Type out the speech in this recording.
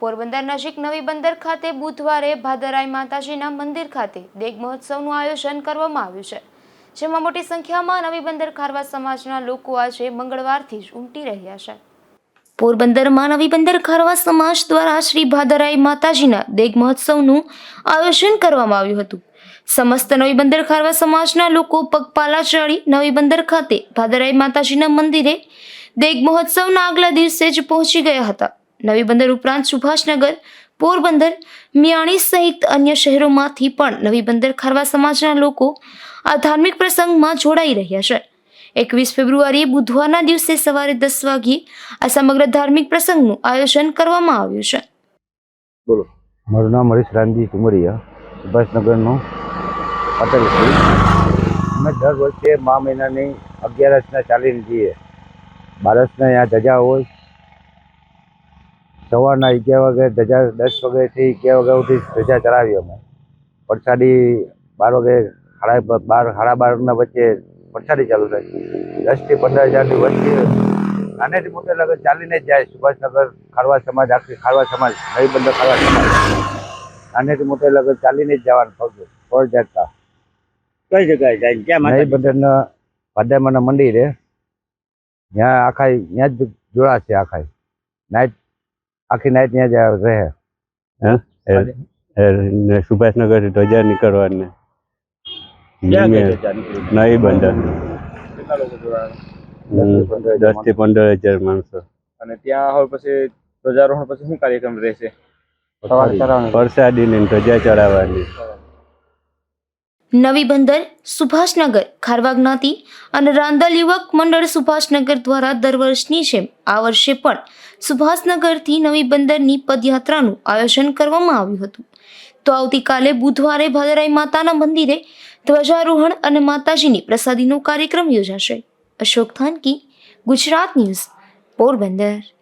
પોરબંદર નજીક નવી બંદર ખાતે બુધવારે ભાદરાઈ માતાજીના મંદિર ખાતે દેગ મહોત્સવનું આયોજન કરવામાં આવ્યું છે. જેમાં મોટી સંખ્યામાં નવી બંદર ખારવા સમાજના લોકો આજે મંગળવારથી જ ઉમટી રહ્યા છે. પોરબંદરમાં નવી બંદર ખારવા સમાજ દ્વારા શ્રી ભાદરાઈ માતાજીના દેગ મહોત્સવનું આયોજન કરવામાં આવ્યું હતું. સમસ્ત નવી બંદર ખારવા સમાજના લોકો પગપાલા ચડી નવી બંદર ખાતે ભાદરાઈ માતાજીના મંદિરે દેગ મહોત્સવના આગલા દિવસે જ પહોંચી ગયા હતા. નવી બંદર ઉપરાંત સુભાષનગર પોરબંદર મિયાણી સહિત અન્ય શહેરોમાંથી પણ નવી બંદર ખારવા સમાજના લોકો આ ધાર્મિક પ્રસંગમાં જોડાઈ રહ્યા છે. એકવીસ ફેબ્રુઆરીએ બુધવારના દિવસે સવારે દસ વાગ્યે આ સમગ્ર ધાર્મિક પ્રસંગનું આયોજન કરવામાં આવ્યું છે. બોલો. મારું નામ હરીશ રામજી કુમરિયા સુભાષનગરનો પટેલ છું. અમે દર વર્ષે મા મહિનાની અગિયારસના ચાલીને જઈએ. બારસના ત્યાં ધજા હોય સવારના અગિયાર વાગે ધજા દસ વાગ્યાથી અગિયાર વાગ્યા સુધી ધજા ચલાવી અમે. પરસાદી બાર વાગે સાડા બાર સાડા બારના વચ્ચે પરસાદી ચાલુ થાય. દસથી પંદર હજારની વચ્ચે નાનેથી મોટે લગન ચાલીને જ જાય સુભાષનગર ખારવા સમાજ આખી ખારવા સમાજ નવી બંદર ખારવા સમાજ. નાનેથી મોટે લગન ચાલીને જ જવાનું ફરજો ફળ જતા કઈ જગ્યાએ જાય? ક્યાં નવી બંદરના ભાદામાના મંદિરે. ત્યાં આખા ત્યાં જ જોડાશે આખા નાઇટ આખી નાઈટ ત્યાં જ રહે. સુભાષનગર ધ્વજા નીકળવાને. નહીં બંદર. કેટલા લોકો જોડાયા? દસથી પંદર હજાર માણસો. અને ત્યાં હવે પછી ધ્વજારોહણ પછી શું કાર્યક્રમ રહેશે? પ્રસાદી ને ધ્વજા ચડાવવાની. નવી બંદર, સુભાષનગર ખારવા જ્ઞાતિ અને રાંદલ યુવક મંડળ સુભાષનગર દ્વારા દર વર્ષની જેમ આ વર્ષે પણ સુભાષનગરથી નવી બંદરની પદયાત્રાનું આયોજન કરવામાં આવ્યું હતું. તો આવતીકાલે બુધવારે ભાદરાઈ માતાના મંદિરે ધ્વજારોહણ અને માતાજીની પ્રસાદીનો કાર્યક્રમ યોજાશે. અશોક થાનકી, ગુજરાત ન્યૂઝ, પોરબંદર.